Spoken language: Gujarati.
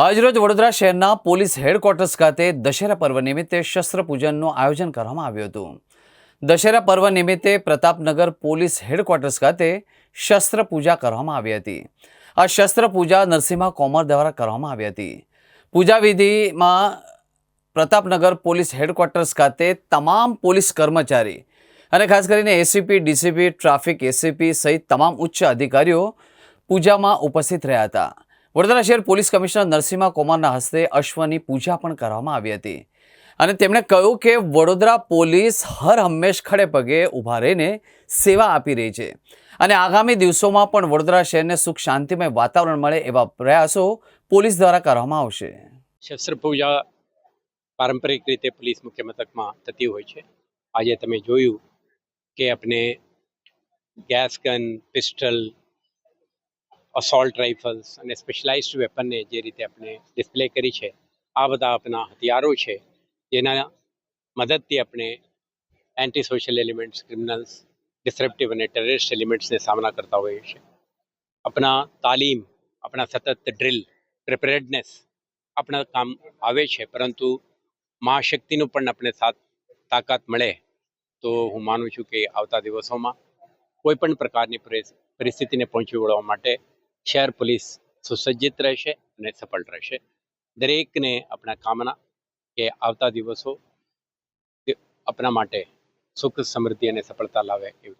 આજરોજ વડોદરા શહેરના પોલીસ હેડક્વાર્ટર્સ ખાતે દશેરા પર્વ નિમિત્તે શસ્ત્ર પૂજનનું આયોજન કરવામાં આવ્યું હતું. દશેરા પર્વ નિમિત્તે પ્રતાપનગર પોલીસ હેડક્વાર્ટર્સ ખાતે શસ્ત્ર પૂજા કરવામાં આવી હતી. આ શસ્ત્ર પૂજા નરસિંહા કોમર દ્વારા કરવામાં આવી હતી. પૂજા વિધિમાં પ્રતાપનગર પોલીસ હેડક્વાર્ટર્સ ખાતે તમામ પોલીસ કર્મચારી અને ખાસ કરીને એસીપી, ડીસીપી, ટ્રાફિક એસીપી સહિત તમામ ઉચ્ચ અધિકારીઓ પૂજામાં ઉપસ્થિત રહ્યા હતા. વડોદરા શહેર પોલીસ કમિશનર નરસિંહા કુમારના હસ્તે અશ્વની પૂજા પણ કરવામાં આવી હતી. અને તેમણે કહ્યું કે વડોદરા પોલીસ હર હંમેશ ખડે પગે ઊભા રહીને સેવા આપી રહી છે. અને આગામી દિવસોમાં પણ વડોદરા શહેરને સુખ શાંતિમય વાતાવરણ મળે એવા પ્રયાસો પોલીસ દ્વારા કરવામાં આવશે. શસ્ત્ર પૂજા પારંપરિક રીતે પોલીસ મુખ્ય મથકમાં થતી હોય છે. આજે તમે જોયું કે આપણે gas gun, pistol assault rifles અને સ્પેશિયલાઇઝ્ડ વેપનને જે રીતે આપણે ડિસ્પ્લે કરી છે, આ બધા આપણા હથિયારો છે. જેના મદદથી આપણે anti social elements criminals disruptive અને ટેરરિસ્ટ એલિમેન્ટ્સને સામના કરતા હોઈએ છીએ. આપણા તાલીમ આપણા સતત ડ્રિલ પ્રિપેરેડનેસ આપણા કામ આવે છે, પરંતુ મહાશક્તિનું પણ આપણે સાથ તાકાત મળે તો હું માનું છું કે આવતા દિવસોમાં કોઈ પણ પ્રકારની પરિસ્થિતિને પહોંચી વળવા માટે શહેર પોલીસ સુસજ્જિત રહેશે અને સફળ રહેશે. દરેકને આપણા કામના કે આવતા દિવસો આપણા માટે સુખ, સમૃદ્ધિ અને સફળતા લાવે એવું